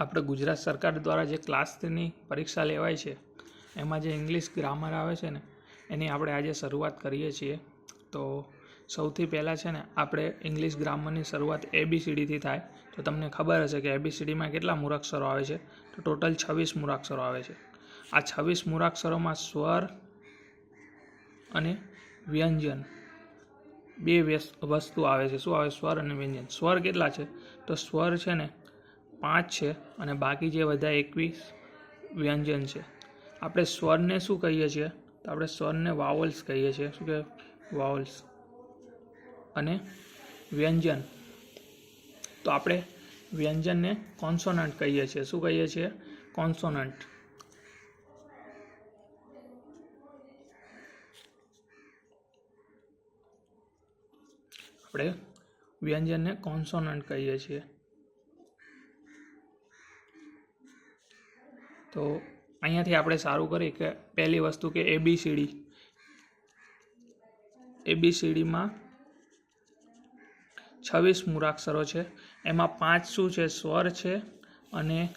આપણે ગુજરાત સરકાર દ્વારા જે ક્લાસની પરીક્ષા લેવાય છે, એમાં જે ઇંગ્લિશ ગ્રામર આવે છે ને, એની આપણે આજે શરૂઆત કરીએ છીએ. તો સૌથી પહેલાં છે ને આપણે ઇંગ્લિશ ગ્રામરની શરૂઆત એબીસીડીથી થાય. તો તમને ખબર હશે કે એબીસીડીમાં કેટલા મૂળાક્ષરો આવે છે? તો ટોટલ છવ્વીસ મૂળાક્ષરો આવે છે. આ છવ્વીસ મૂળાક્ષરોમાં સ્વર અને વ્યંજન, બે વસ્તુ આવે છે. શું આવે? સ્વર અને વ્યંજન. સ્વર કેટલા છે? તો સ્વર છે ને પાંચ છે અને બાકી જે બધા એકવીસ વ્યંજન છે. આપણે સ્વરને શું કહીએ છીએ? તો આપણે સ્વરને વાવલ્સ કહીએ છીએ. શું કે વાવલ્સ? અને વ્યંજન. તો આપણે વ્યંજનને કોન્સોનન્ટ કહીએ છીએ. શું કહીએ છીએ? કોન્સોનન્ટ. આપણે વ્યંજનને કોન્સોનન્ટ કહીએ છીએ. તો અહીંયાથી આપણે સારું કરીએ કે પહેલી વસ્તુ કે એબીસીડી એબીસીડીમાં છવ્વીસ મૂળાક્ષરો છે. એમાં પાંચ શું છે? સ્વર છે અને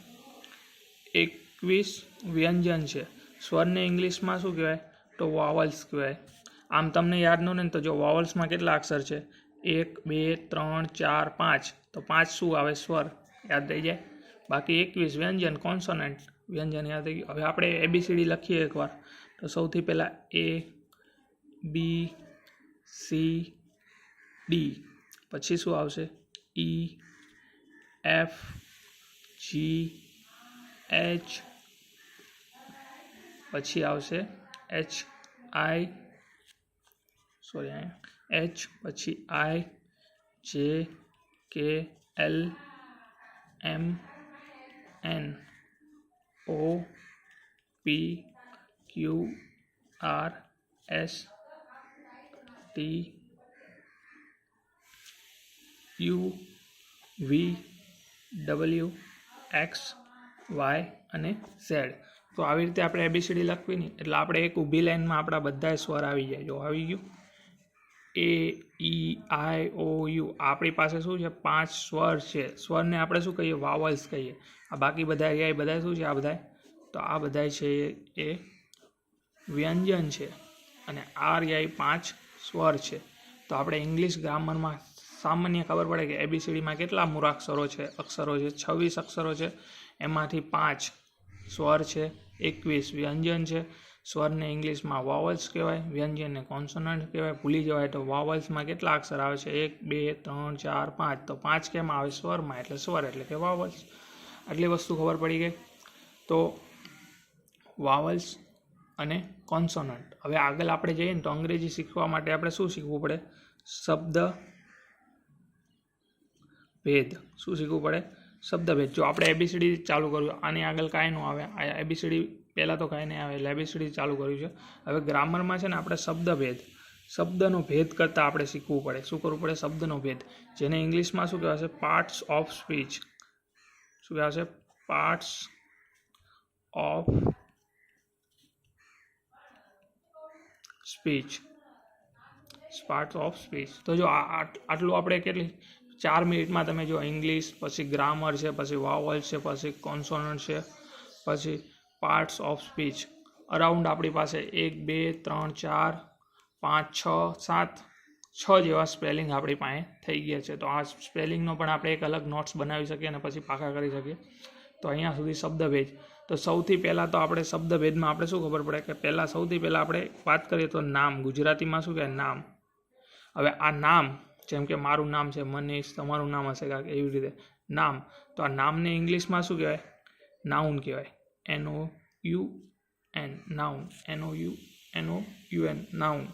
એકવીસ વ્યંજન છે. સ્વરને ઇંગ્લિશમાં શું કહેવાય? તો વાવલ્સ કહેવાય. આમ તમને યાદ ન ને તો જો વાવલ્સમાં કેટલા અક્ષર છે? એક, બે, ત્રણ, ચાર, પાંચ. તો પાંચ શું આવે? સ્વર. યાદ થઈ જાય. બાકી એકવીસ વ્યંજન કોન્સોનન્ટ વ્યંજન યાદ થઈ ગયું. હવે આપણે એબીસીડી લખીએ એકવાર. તો સૌથી પહેલાં એ બી સી ડી પછી શું આવશે? E, E F G H પછી આવશે એચ આઈ સોરી એચ પછી I J K L M N O P Q R S T U V W X Y અને ઝેડ. તો આવી રીતે આપણે એબીસીડી લખવી નહીં એટલે આપણે એક ઊભી લાઈનમાં આપણા બધા સ્વર આવી જાય. જો આવી ગયું? એ, ઈ, આઈ, ઓ, યુ આપણી પાસે શું છે? પાંચ સ્વર છે. સ્વરને આપણે શું કહીએ? વાવલ્સ કહીએ. આ બાકી બધા એ બધા શું છે? આ બધા તો આ બધા છે એ વ્યંજન છે. અને આર રહ્યા પાંચ સ્વર છે. તો આપણે ઇંગ્લિશ ગ્રામરમાં સામાન્ય ખબર પડે કે એબીસીડીમાં કેટલા મૂળાક્ષરો છે? અક્ષરો છે, છવ્વીસ અક્ષરો છે. એમાંથી પાંચ સ્વર છે, એકવીસ વ્યંજન છે. સ્વરને ઇંગ્લિશમાં વાવલ્સ કહેવાય, વ્યંજનને કોન્સોનન્ટ કહેવાય, ભૂલી જવાય તો વાવલ્સમાં કેટલા અક્ષર આવે છે? એક, બે, ત્રણ, ચાર, પાંચ. તો પાંચ કેમ આવે સ્વરમાં? એટલે સ્વર એટલે કે વાવલ્સ. આટલી વસ્તુ ખબર પડી ગઈ? તો વાવલ્સ અને કોન્સોનન્ટ હવે આગળ આપણે જઈએ ને તો અંગ્રેજી શીખવા માટે આપણે શું શીખવું પડે? શબ્દ ભેદ. શું શીખવું પડે? શબ્દભેદ જો આપણે એબીસીડી ચાલુ કર્યું, આની આગળ કાંઈ ન આવે. આ એબીસીડી પહેલાં તો કાંઈ નહીં આવે લેબિસિટી ચાલુ કર્યું છે. હવે ગ્રામરમાં છે ને આપણે શબ્દભેદ, શબ્દનો ભેદ કરતાં આપણે શીખવું પડે. શું કરવું પડે? શબ્દનો ભેદ. જેને ઇંગ્લિશમાં શું કહેવાશે? પાર્ટ્સ ઓફ સ્પીચ શું કહેવાશે? Parts of speech parts of speech તો જો આટલું આપણે કેટલી? ચાર મિનિટમાં તમે જો ઇંગ્લિશ પછી ગ્રામર છે, પછી વાવલ છે, પછી કોન્સોનન્ટ છે, પછી પાર્ટ્સ ઓફ સ્પીચ અરાઉન્ડ આપણી પાસે એક, બે, ત્રણ, ચાર, પાંચ, છ, સાત, છ જેવા સ્પેલિંગ આપણી પાસે થઈ ગયા છે. તો આ સ્પેલિંગનો પણ આપણે એક અલગ નોટ્સ બનાવી શકીએ અને પછી પાકા કરી શકીએ. તો અહીંયા સુધી શબ્દભેદ. તો સૌથી પહેલાં તો આપણે શબ્દભેદમાં આપણે શું ખબર પડે કે પહેલાં સૌથી પહેલાં આપણે વાત કરીએ તો નામ. ગુજરાતીમાં શું કહેવાય? નામ. હવે આ નામ, જેમ કે મારું નામ છે મનીષ, તમારું નામ હશે કાંક એવી રીતે. નામ. તો આ નામને ઇંગ્લિશમાં શું કહેવાય? નાઉન કહેવાય. N O U N noun N O U N O U N noun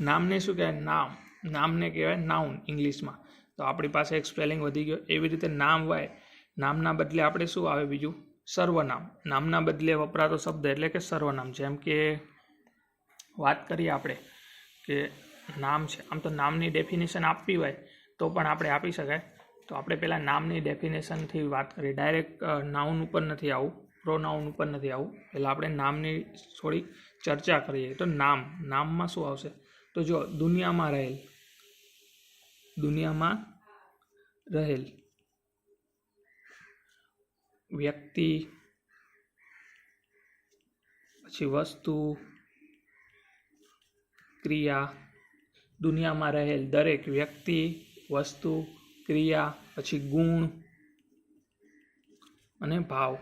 નામને શું કહેવાય? નામ. નામને કહેવાય નાઉન ઇંગ્લિશમાં. તો આપણી પાસે એક સ્પેલિંગ વધી ગયો. એવી રીતે નામ હોય, નામના બદલે આપણે શું આવે બીજું? સર્વનામ. નામના બદલે વપરાતો શબ્દ એટલે કે સર્વનામ. જેમ કે વાત કરીએ આપણે કે નામ છે. આમ તો નામની ડેફિનેશન આપવી હોય તો પણ આપણે આપી શકાય. તો આપણે પહેલાં નામની ડેફિનેશનથી વાત કરીએ. ડાયરેક્ટ નાઉન ઉપર નથી આવું. પ્રોનાઉન ઉપર નથી આવું. એટલે આપણે નામની થોડી ચર્ચા કરીએ. તો નામ, નામમાં શું આવશે? તો જો, દુનિયામાં રહેલ. દુનિયામાં રહેલ વ્યક્તિ, પછી વસ્તુ, ક્રિયા, દુનિયામાં રહેલ દરેક વ્યક્તિ, વસ્તુ, ક્રિયા, પછી ગુણ અને ભાવ.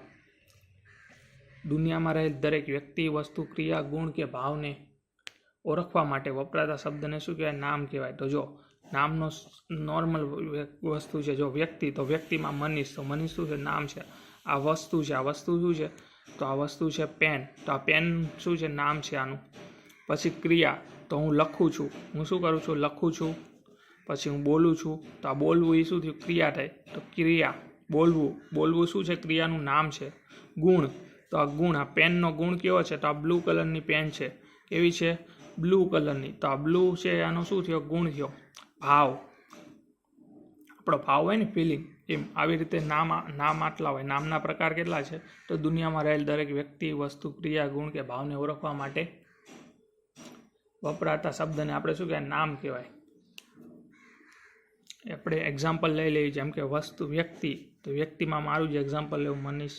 દુનિયામાં રહેલ દરેક વ્યક્તિ, વસ્તુ, ક્રિયા, ગુણ કે ભાવને ઓળખવા માટે વપરાતા શબ્દને શું કહેવાય? નામ કહેવાય. તો જો નામનો નોર્મલ વસ્તુ છે, જો વ્યક્તિ, તો વ્યક્તિમાં મનીષ. તો મનીષ શું છે? નામ છે. આ વસ્તુ છે. આ વસ્તુ શું છે? તો આ વસ્તુ છે પેન. તો આ પેન શું છે? નામ છે આનું. પછી ક્રિયા. તો હું લખું છું. હું શું કરું છું? લખું છું. પછી હું બોલું છું. તો આ બોલવું એ શું થયું? ક્રિયા થાય. તો ક્રિયા. બોલવું. બોલવું શું છે? ક્રિયાનું નામ છે. ગુણ. તો આ ગુણ, આ પેનનો ગુણ કેવો છે? તો આ બ્લુ કલરની પેન છે. કેવી છે? બ્લુ કલરની તો આ બ્લુ છે, આનો શું થયો? ગુણ થયો. ભાવ. આપણો ભાવ હોય ને ફિલિંગ એમ આવી રીતે નામ નામ આટલા હોય. નામના પ્રકાર કેટલા છે? તો દુનિયામાં રહેલ દરેક વ્યક્તિ, વસ્તુ, ક્રિયા, ગુણ કે ભાવને ઓળખવા માટે વપરાતા શબ્દને આપણે શું કહેવાય? નામ કહેવાય. આપણે એક્ઝામ્પલ લઈ લઈએ. જેમ કે વસ્તુ, વ્યક્તિ. તો વ્યક્તિમાં મારું જ એક્ઝામ્પલ લેવું, મનીષ.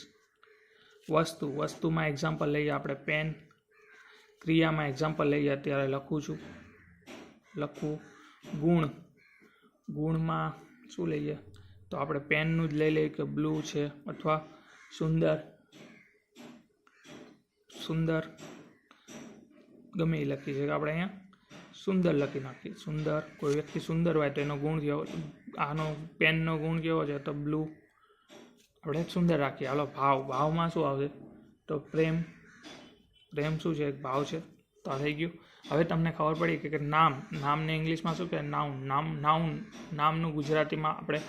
વસ્તુ, વસ્તુમાં એક્ઝામ્પલ લઈએ, આપણે પેન ક્રિયામાં એક્ઝામ્પલ લઈએ, અત્યારે લખું છું. લખવું ગુણ. ગુણમાં શું લઈએ? તો આપણે પેનનું જ લઈ લઈએ કે બ્લુ છે અથવા સુંદર. સુંદર. ગમે એ લખી છે આપણે અહીંયા સુંદર લખી નાખીએ. સુંદર. કોઈ વ્યક્તિ સુંદર હોય તો એનો ગુણ કેવો આનો પેનનો ગુણ કેવો છે તો બ્લુ આપણે સુંદર રાખીએ. હાલો, ભાવ. ભાવમાં શું આવશે? તો પ્રેમ. પ્રેમ શું છે? એક ભાવ છે. તો થઈ ગયું. હવે તમને ખબર પડી કે નામ. નામને ઇંગ્લિશમાં શું કહે નાઉન. નામ, નાઉન. નામનું ગુજરાતીમાં આપણે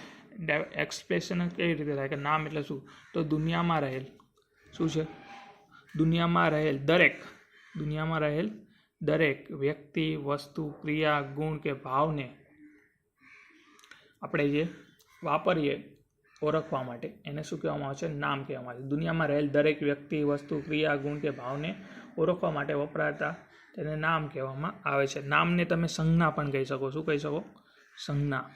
એક્સપ્રેશન કેવી રીતે થાય? કે નામ એટલે શું? તો દુનિયામાં રહેલ. શું છે? દુનિયામાં રહેલ દરેક. દુનિયામાં રહેલ દરેક વ્યક્તિ, વસ્તુ, ક્રિયા, ગુણ કે ભાવને આપણે જે વાપરીએ ઓળખવા માટે. એને શું કહેવામાં આવે છે? નામ કહેવામાં આવે છે. દુનિયામાં રહેલ દરેક વ્યક્તિ, વસ્તુ, ક્રિયા, ગુણ કે ભાવને ઓળખવા માટે વપરાતા તેને નામ કહેવામાં આવે છે. નામને તમે સંજ્ઞા પણ કહી શકો શું કહી શકો? સંજ્ઞા.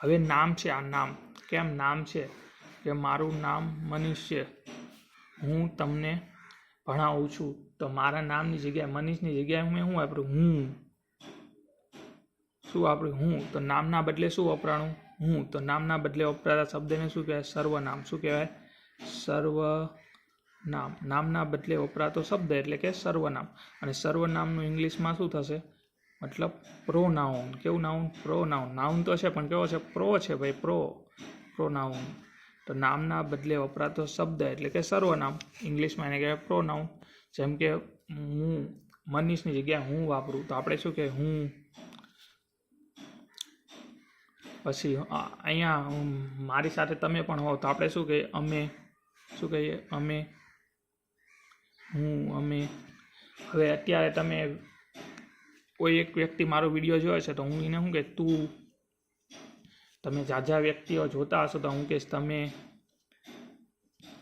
હવે નામ છે આ નામ. કેમ નામ છે? કે મારું નામ મનીષ છે. હું તમને ભણાવું છું. તો મારા નામની જગ્યાએ, મનીષની જગ્યાએ મેં શું વાપરું હું. શું વાપર્યું હું? તો નામના બદલે શું વપરાણું? હું. તો નામના બદલે વપરાતા શબ્દને શું કહેવાય? સર્વનામ. શું કહેવાય? સર્વનામ. નામના બદલે વપરાતો શબ્દ એટલે કે સર્વનામ. અને સર્વનામનું ઇંગ્લિશમાં શું થશે? મતલબ પ્રોનાઉન કેવું નાઉન પ્રોનાઉન નાઉન તો છે, પણ કેવો છે? પ્રો છે ભાઈ પ્રો પ્રોનાઉન તો નામના બદલે વપરાતો શબ્દ એટલે કે સર્વનામ. ઇંગ્લિશમાં એને કહેવાય પ્રોનાઉન જેમ કે હું, મનીષની જગ્યાએ હું વાપરું. તો આપણે શું કહેવાય? હું. પછી અહીંયા મારી સાથે તમે પણ હો તો આપણે શું કહીએ અમે, શું કહીએ, અમે, હું, અમે, હવે અત્યારે તમે કોઈ એક વ્યક્તિ મારો વીડિયો જોયો છે તો હું એને શું કે, તું, તમે ઝાઝા વ્યક્તિઓ જોતા હશો તો હું કહીશ તમે,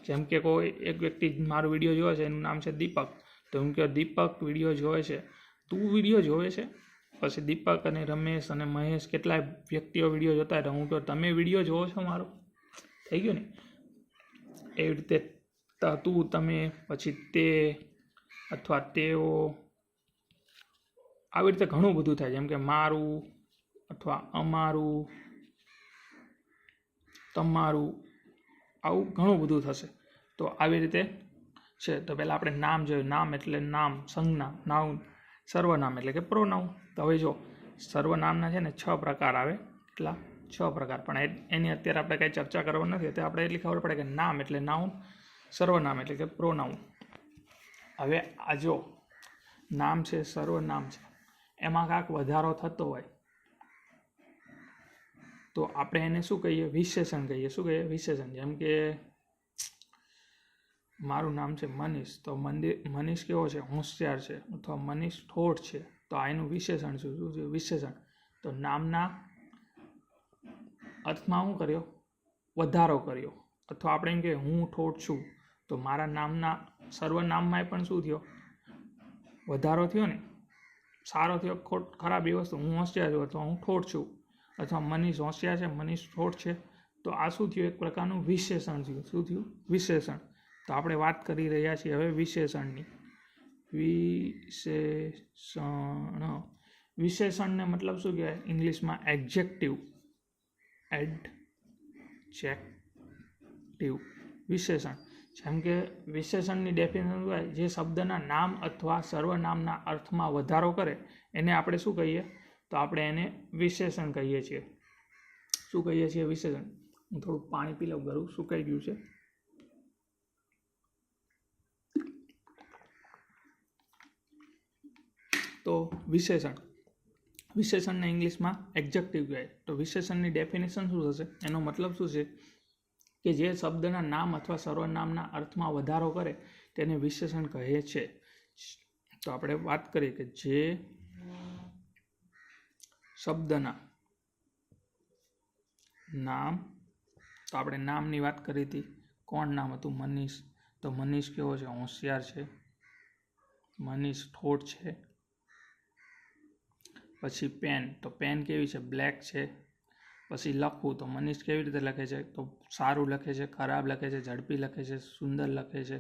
જેમ કે કોઈ એક વ્યક્તિ મારો વીડિયો જોયો છે એનું નામ છે દીપક, તો હું કહું દીપક વીડિયો જોવે છે. તું વીડિયો જોવે છે? પછી દીપક અને રમેશ અને મહેશ કેટલાય વ્યક્તિઓ વીડિયો જોતા હોય તો હું તો, તમે વીડિયો જોવો છો મારો? થઈ ગયો ને? એવી રીતે તું તમે, પછી તે અથવા તેઓ, આવી રીતે ઘણું બધું થાય. જેમ કે મારું અથવા અમારું, તમારું, આવું ઘણું બધું થશે. તો આવી રીતે છે. તો પહેલાં આપણે નામ જોયું. નામ એટલે નામ, સંજ્ઞા નાઉન સર્વનામ એટલે કે પ્રોનાઉન તો હવે જો સર્વનામના છે ને છ પ્રકાર આવે એટલા છ પ્રકાર. પણ એની અત્યારે આપણે કાંઈ ચર્ચા કરવા નથી, અત્યારે આપણે એટલી ખબર પડે કે નામ એટલે નાઉન સર્વનામ એટલે કે પ્રોનાઉન હવે આ જો, નામ છે સર્વનામ છે, એમાં કાંઈક વધારો થતો હોય, તો આપણે એને શું કહીએ? વિશેષણ કહીએ. શું કહીએ? વિશેષણ. જેમ કે, મારું નામ છે મનીષ, તો મંદિર મનીષ કેવો છે? હોશિયાર છે, અથવા મનીષ ઠોઠ છે. તો આ એનું વિશેષણ શું? શું થયું વિશેષણ? તો નામના અર્થમાં શું કર્યો? વધારો કર્યો. અથવા આપણે એમ કે હું ઠોઠ છું. તો મારા નામના સર્વનામમાં પણ શું થયો? વધારો થયો ને? સારો થયો. ખોટ, ખરાબ એ વસ્તુ. હું હોશિયાર છું અથવા હું ઠોઠ છું. અથવા મનીષ હોશિયાર છે, મનીષ ઠોઠ છે. તો આ શું થયું? એક પ્રકારનું વિશેષણ થયું. શું થયું? વિશેષણ. તો આપણે વાત કરી રહ્યા છીએ હવે વિશેષણની. વિશેષણ. વિશેષણને મતલબ શું કહેવાય? ઇંગ્લિશમાં એક્ઝેક્ટિવ એડ એડજેક્ટિવ વિશેષણ. જેમ કે વિશેષણની ડેફિનેશન હોય? જે શબ્દના નામ અથવા સર્વનામના અર્થમાં વધારો કરે, એને આપણે શું કહીએ? તો આપણે એને વિશેષણ કહીએ છીએ. શું કહીએ છીએ? વિશેષણ. હું થોડું પાણી પી લઉં ગળું સુકાઈ ગયું છે. તો વિશેષણ. વિશેષણને ઇંગ્લિશમાં એક્ઝેક્ટિવ કહેવાય. તો વિશેષણની ડેફિનેશન શું થશે? એનો મતલબ શું છે? કે જે શબ્દના નામ અથવા સર્વનામના અર્થમાં વધારો કરે, તેને વિશેષણ કહે છે. તો આપણે વાત કરીએ કે જે શબ્દના નામ, તો આપણે નામની વાત કરી હતી. કોણ નામ હતું? મનીષ. તો મનીષ કેવો છે? હોશિયાર છે. મનીષ ઠોઠ છે. પછી પેન. તો પેન કેવી છે? બ્લેક છે. પછી લખવું. તો મનીષ કેવી રીતે લખે છે? તો સારું લખે છે, ખરાબ લખે છે, ઝડપી લખે છે, સુંદર લખે છે,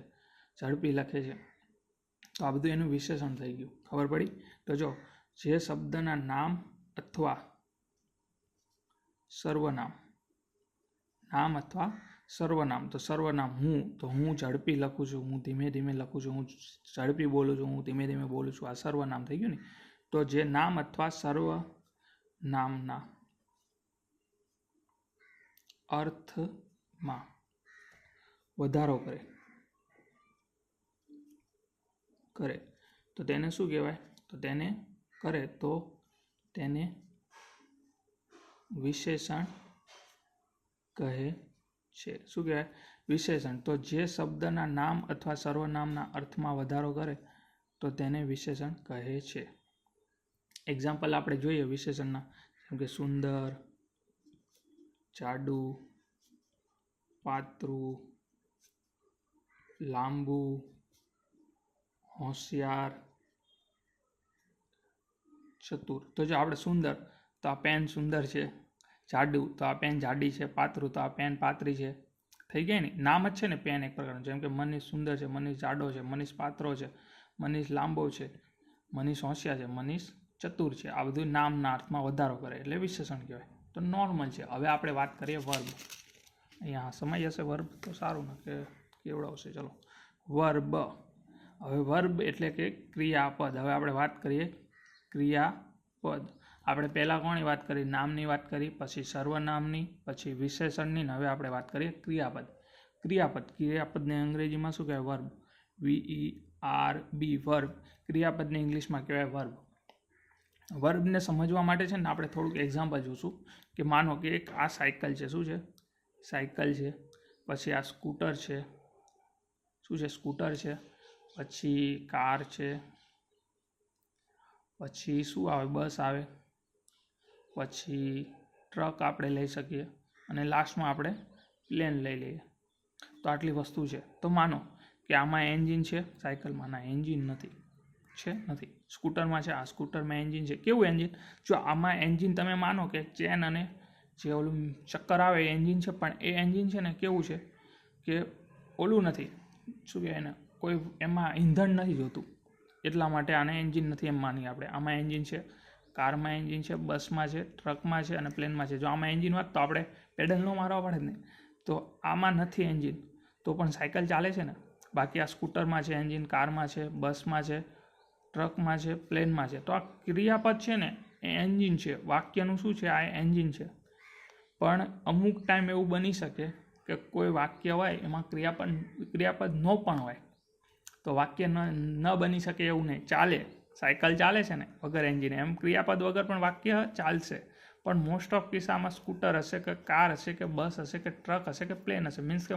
ઝડપી લખે છે. તો આ બધું એનું વિશેષણ થઈ ગયું. ખબર પડી? તો જો, જે શબ્દના નામ અથવા સર્વનામ, નામ અથવા સર્વનામ. તો સર્વનામ હું, તો હું ઝડપી લખું છું, હું ધીમે ધીમે લખું છું, હું ઝડપી બોલું છું, હું ધીમે ધીમે બોલું છું. આ સર્વનામ થઈ ગયું ને? તો જે નામ અથવા સર્વ નામના અર્થમાં વધારો કરે. કરે. તો તેને શું કહેવાય? તો તેને કરે તો તેને વિશેષણ કહે છે. શું કહેવાય? વિશેષણ. તો જે શબ્દના નામ અથવા સર્વનામના અર્થમાં વધારો કરે તો તેને વિશેષણ કહે છે. એક્ઝામ્પલ આપણે જોઈએ વિશેષણના. જેમ કે સુંદર, જાડુ, પાતળું, લાંબુ, હોશિયાર, ચતુર. તો જો આપણે સુંદર, તો આ પેન સુંદર છે, જાડું, તો આ પેન જાડી છે, પાતળું, તો આ પેન પાતળી છે. થઈ ગઈ ને? નામ જ છે ને પેન એક પ્રકારનું. જેમ કે મનીષ સુંદર છે, મનીષ જાડો છે, મનીષ પાતળો છે, મનીષ લાંબો છે, મનીષ હોશિયાર છે, મનીષ ચતુર છે. આ બધું નામના અર્થમાં વધારો કરે એટલે વિશેષણ કહેવાય. તો નોર્મલ છે. હવે આપણે વાત કરીએ વર્બ અહીંયા સમય હશે વર્બ તો સારું. ને કે કેવડાવશે. ચલો. વર્બ હવે વર્બ એટલે કે ક્રિયાપદ. હવે આપણે વાત કરીએ ક્રિયાપદ. આપણે પહેલાં કોની વાત કરી? નામની વાત કરી, પછી સર્વનામની, પછી વિશેષણની હવે આપણે વાત કરીએ ક્રિયાપદ. ક્રિયાપદ. ક્રિયાપદને અંગ્રેજીમાં શું કહેવાય? Verb V E R B verb ક્રિયાપદને ઇંગ્લિશમાં કહેવાય વર્બ વર્બને સમજવા માટે છે ને આપણે થોડુંક એક્ઝામ્પલ જોઈશું કે માનો કે એક આ સાયકલ છે, શું છે? સાયકલ છે, પછી આ સ્કૂટર છે, શું છે? સ્કૂટર છે, પછી કાર છે, પછી શું આવે? બસ આવે, પછી ટ્રક આપણે લઈ શકીએ અને લાસ્ટમાં આપણે પ્લેન લઈ લઈએ. તો આટલી વસ્તુ છે. તો માનો કે આમાં એન્જિન છે સાયકલમાં ના એન્જિન નથી. છે, નથી. સ્કૂટરમાં છે, આ સ્કૂટરમાં એન્જિન છે. કેવું એન્જિન? જો આમાં એન્જિન તમે માનો કે ચેન અને જે ઓલું ચક્કર આવે એ એન્જિન છે, પણ એ એન્જિન છે ને કેવું છે કે ઓલું નથી. શું કહેવાય એને? કોઈ એમાં ઈંધણ નથી જોતું. એટલા માટે આને એન્જિન નથી એમ માની આપણે. આમાં એન્જિન છે, કારમાં એન્જિન છે, બસમાં છે, ટ્રકમાં છે અને પ્લેનમાં છે. જો આમાં એન્જિન હોત તો આપણે પેડલ મારવા પડે ને. તો આમાં નથી એન્જિન. તો પણ સાયકલ ચાલે છે ને? બાકી આ સ્કૂટરમાં છે, એન્જિન કારમાં છે, બસમાં છે ટ્રકમાં છે, પ્લેનમાં છે. તો આ ક્રિયાપદ છે ને, એ એન્જિન છે. વાક્યનું શું છે? આ એન્જિન છે. પણ અમુક ટાઈમ એવું બની શકે કે કોઈ વાક્ય હોય, એમાં ક્રિયાપદ ક્રિયાપદ ન પણ હોય. તો વાક્ય ન ન બની શકે એવું નહીં. ચાલે. સાયકલ ચાલે છે ને, વગર એન્જિન. એમ ક્રિયાપદ વગર પણ વાક્ય ચાલશે. પણ મોસ્ટ ઓફ કિસ્સામાં સ્કૂટર હશે કે કાર હશે કે બસ હશે કે ટ્રક હશે કે પ્લેન હશે. મીન્સ કે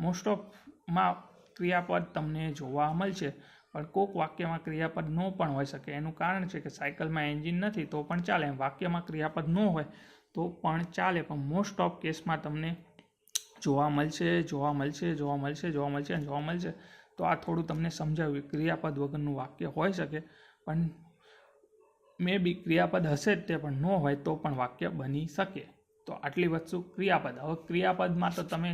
મોસ્ટ ઓફમાં ક્રિયાપદ તમને જોવા મળશે. પણ કોઈક વાક્યમાં ક્રિયાપદ ન પણ હોઈ શકે. એનું કારણ છે કે સાયકલમાં એન્જિન નથી તો પણ ચાલે. એમ વાક્યમાં ક્રિયાપદ ન હોય તો પણ ચાલે. પણ મોસ્ટ ઓફ કેસમાં તમને જોવા મળશે જોવા મળશે જોવા મળશે જોવા મળશે અને જોવા મળશે. તો આ થોડું તમને સમજાવ્યું. ક્રિયાપદ વગરનું વાક્ય હોઈ શકે, પણ મે બી ક્રિયાપદ હશે જ તે પણ ન હોય તો પણ વાક્ય બની શકે. તો આટલી વસ્તુ ક્રિયાપદ. હવે ક્રિયાપદમાં તો તમે,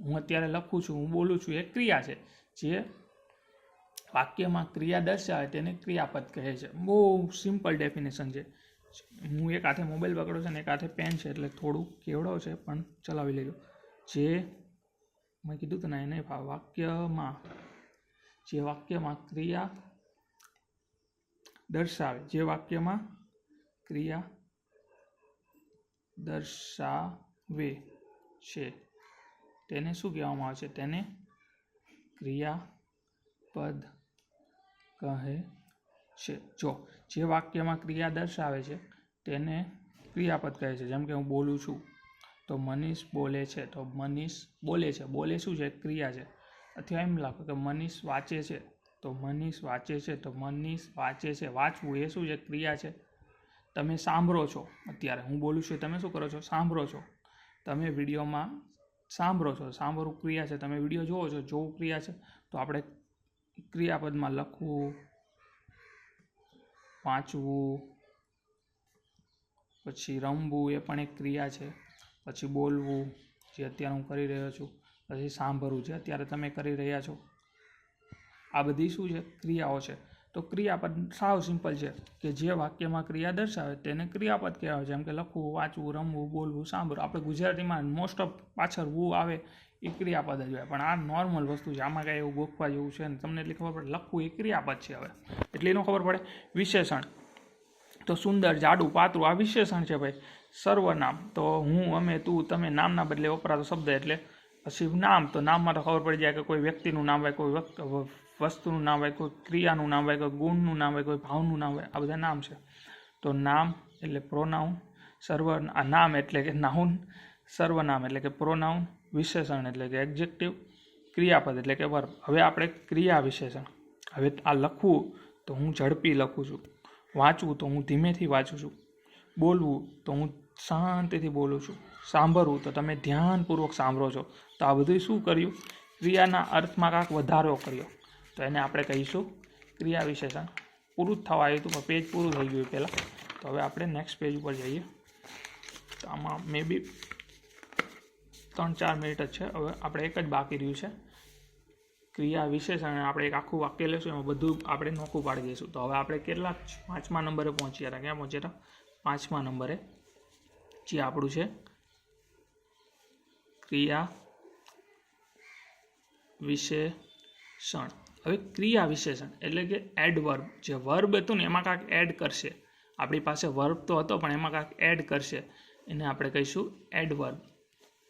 હું અત્યારે લખું છું, હું બોલું છું, એ ક્રિયા છે. જે વાક્યમાં ક્રિયા દર્શાવે તેને ક્રિયાપદ કહે છે. બહુ સિમ્પલ ડેફિનેશન છે. હું એક હાથે મોબાઈલ પકડ્યો છે અને એક હાથે પેન છે એટલે થોડું કેવડો છે, પણ ચલાવી લેજો. જે મેં કીધું તને એને વાક્યમાં, જે વાક્યમાં ક્રિયા દર્શાવે, જે વાક્યમાં ક્રિયા દર્શાવે છે, તેને શું કહેવામાં આવે છે? તેને ક્રિયાપદ કહે છે. જો જે વાક્યમાં ક્રિયા દર્શાવે છે તેને ક્રિયાપદ કહે છે. જેમ કે હું બોલું છું, તો મનીષ બોલે છે. તો મનીષ બોલે છે. બોલે શું છે? ક્રિયા છે. અથવા એમ લખો કે મનીષ વાંચે છે. તો મનીષ વાંચે છે. તો મનીષ વાંચે છે. વાંચવું એ શું છે? ક્રિયા છે. તમે સાંભળો છો અત્યારે. હું બોલું છું તમે શું કરો છો? સાંભળો છો. તમે વિડીયોમાં સાંભળો છો. સાંભળવું ક્રિયા છે. તમે વીડિયો જોવો છો. જોવું ક્રિયા છે. તો આપણે ક્રિયાપદમાં લખવું, વાંચવું, પછી રમવું એ પણ એક ક્રિયા છે. પછી બોલવું, જે અત્યારે હું કરી રહ્યો છું. પછી સાંભળવું, જે અત્યારે તમે કરી રહ્યા છો. આ બધી શું છે? ક્રિયાઓ છે. તો ક્રિયાપદ સાવ સિમ્પલ છે કે જે વાક્યમાં ક્રિયા દર્શાવે તેને ક્રિયાપદ કહેવાય. જેમ કે લખવું, વાંચવું, રમવું, બોલવું, સાંભળવું. આપણે ગુજરાતીમાં મોસ્ટ ઓફ પાછળ વુ આવે એ ક્રિયાપદ જ હોય. પણ આ નોર્મલ વસ્તુ છે. આમાં કાંઈ એવું ગોખવા જેવું છે ને તમને એટલી ખબર પડે? લખવું એ ક્રિયાપદ છે હવે. એટલે એનો ખબર પડે? વિશેષણ. તો સુંદર, જાડું, પાતળું, આ વિશેષણ છે ભાઈ. સર્વનામ. તો હું, અમે, તું, તમે નામના બદલે વપરાતો શબ્દ એટલે પછી નામ. તો નામમાં તો ખબર પડી જાય કે કોઈ વ્યક્તિનું નામ હોય, કોઈ વસ્તુનું નામ હોય, કોઈ ક્રિયાનું નામ હોય, કોઈ ગુણનું નામ હોય, કોઈ ભાવનું નામ હોય. આ બધા નામ છે. તો નામ એટલે પ્રોનાઉન સર્વ નામ એટલે કે નાઉન સર્વનામ એટલે કે પ્રોનાઉન વિશેષણ એટલે કે એક્ઝેક્ટિવ ક્રિયાપદ એટલે કે વર્બ હવે આપણે ક્રિયા વિશેષણ હવે આ લખવું તો હું ઝડપી લખું છું. વાંચવું તો હું ધીમેથી વાંચું છું. બોલવું તો હું શાંતિથી બોલું છું. સાંભળવું તો તમે ધ્યાનપૂર્વક સાંભળો છો. તો આ બધું શું કર્યું? ક્રિયાના અર્થમાં કાંક વધારો કર્યો. તો એને આપણે કહીશું ક્રિયા વિશેષણ. પૂરું થવા આવ્યું હતું, પણ પેજ પૂરું થઈ ગયું પહેલાં. તો હવે આપણે નેક્સ્ટ પેજ ઉપર જઈએ. તો આમાં મે બી ત્રણ ચાર મિનિટ જ છે. હવે આપણે એક જ બાકી રહ્યું છે. ક્રિયા વિશેષણ અને આપણે એક આખું વાક્ય લઈશું, એમાં બધું આપણે નોખું પાડી દઈશું. તો હવે આપણે કેટલા પાંચમા નંબરે પહોંચ્યા હતા? ક્યાં પહોંચ્યા હતા? પાંચમા નંબરે. જે આપણું છે. ક્રિયા વિશેષણ. હવે ક્રિયા વિશેષણ એટલે કે એડ વર્બ જે વર્બ હતું ને, એમાં કાંઈક એડ કરશે. આપણી પાસે વર્બ તો હતો, પણ એમાં કાંઈક એડ કરશે. એને આપણે કહીશું એડવર્બ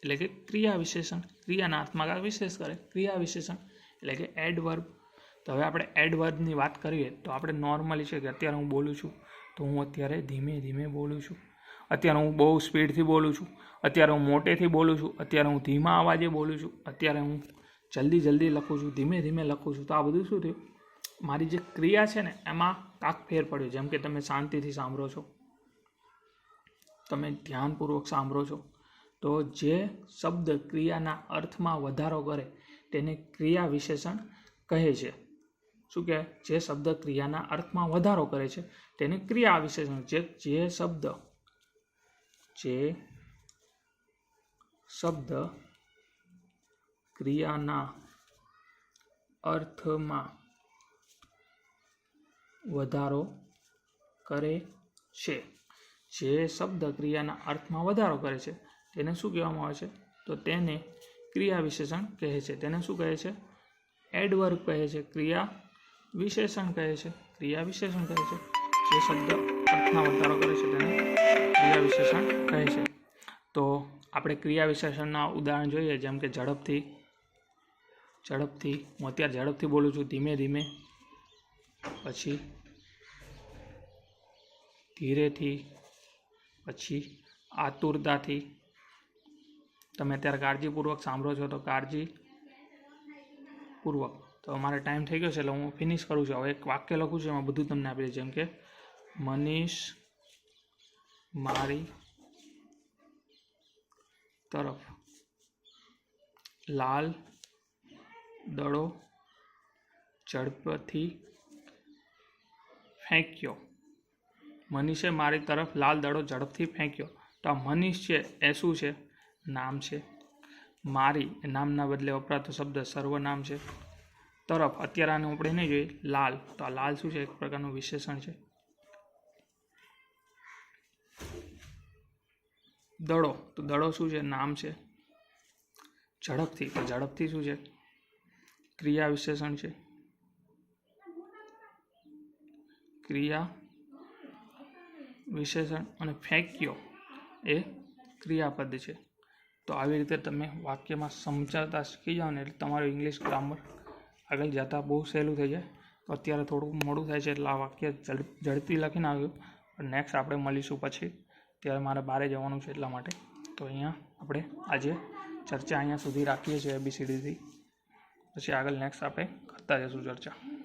એટલે કે ક્રિયા વિશેષણ ક્રિયાના કાંઈક વિશેષ કરે ક્રિયા વિશેષણ એટલે કે એડવર્બ તો હવે આપણે એડવર્બની વાત કરીએ તો આપણે નોર્મલી છે કે અત્યારે હું બોલું છું, તો હું અત્યારે ધીમે ધીમે બોલું છું. અત્યારે હું બહુ સ્પીડથી બોલું છું, અત્યારે હું મોટેથી બોલું છું, અત્યારે હું ધીમા અવાજે બોલું છું, અત્યારે હું જલ્દી જલ્દી લખું છું, ધીમે ધીમે લખું છું. તો આ બધું શું થયું? મારી જે ક્રિયા છે ને, એમાં કાંક ફેર પડ્યો, જેમ કે તમે શાંતિથી સાંભળો છો. તમે ધ્યાનપૂર્વક સાંભળો છો. તો જે શબ્દ ક્રિયાના અર્થમાં વધારો કરે તેને ક્રિયા વિશેષણ કહે છે. શું કહે જે શબ્દ ક્રિયાના અર્થમાં વધારો કરે છે તેને ક્રિયા વિશેષણ જે જે શબ્દ જે શબ્દ ક્રિયાના અર્થમાં વધારો કરે છે. જે શબ્દ ક્રિયાના અર્થમાં વધારો કરે છે તેને શું કહેવામાં આવે છે? તો તેને ક્રિયા વિશેષણ કહે છે. તેને શું કહે છે? એડવર્બ કહે છે. ક્રિયા વિશેષણ કહે છે. ક્રિયા વિશેષણ કહે છે. જે શબ્દ અર્થમાં વધારો કરે છે તેને ક્રિયા વિશેષણ કહે છે. તો આપણે ક્રિયા વિશેષણના ઉદાહરણ જોઈએ, જેમ કે ઝડપથી ઝડપથી, હું અત્યારે ઝડપથી બોલું છું, ધીમે ધીમે, પછી ધીરેથી, પછી આતુરતાથી તમે અત્યારે કાળજીપૂર્વક સાંભળો છો તો કાળજીપૂર્વક. તો અમારે ટાઈમ થઈ ગયો છે એટલે હું ફિનિશ કરું છું. હવે એક વાક્ય લખું છું, એમાં બધું તમને આપી દે જેમ કે, મનીષ મારી તરફ લાલ દડો ઝડપથી ફેંક્યો. મનીષે મારી તરફ લાલ દડો ઝડપથી ફેંક્યો. તો આ મનીષ છે, એ શું છે? નામ છે. મારી નામના બદલે વપરાતો શબ્દ સર્વનામ છે. તરફ અત્યારે આને આપણે નહીં જોઈએ, લાલ. તો આ લાલ શું છે? એક પ્રકારનું વિશેષણ છે. દડો. તો દડો શું છે? નામ છે. ઝડપથી. તો ઝડપથી શું છે? ક્રિયા વિશેષણ છે. ક્રિયા વિશેષણ અને ફેંક્યો એ ક્રિયાપદ છે. તો આવી રીતે તમે વાક્યમાં સમજાતા શીખી જાઓ ને એટલે તમારું ઇંગ્લિશ ગ્રામર આગળ જતાં બહુ સહેલું થઈ જાય. તો અત્યારે થોડું મોડું થાય છે એટલે આ વાક્ય ઝડપી લખીને આવ્યું. પણ નેક્સ્ટ આપણે મળીશું પછી. ત્યારે મારે બહારે જવાનું છે એટલા માટે. તો અહીંયા આપણે આજે ચર્ચા અહીંયા સુધી રાખીએ છીએ એબીસીડીથી પછી આગળ નેક્સ્ટ આપણે કરતા જઈશું ચર્ચા.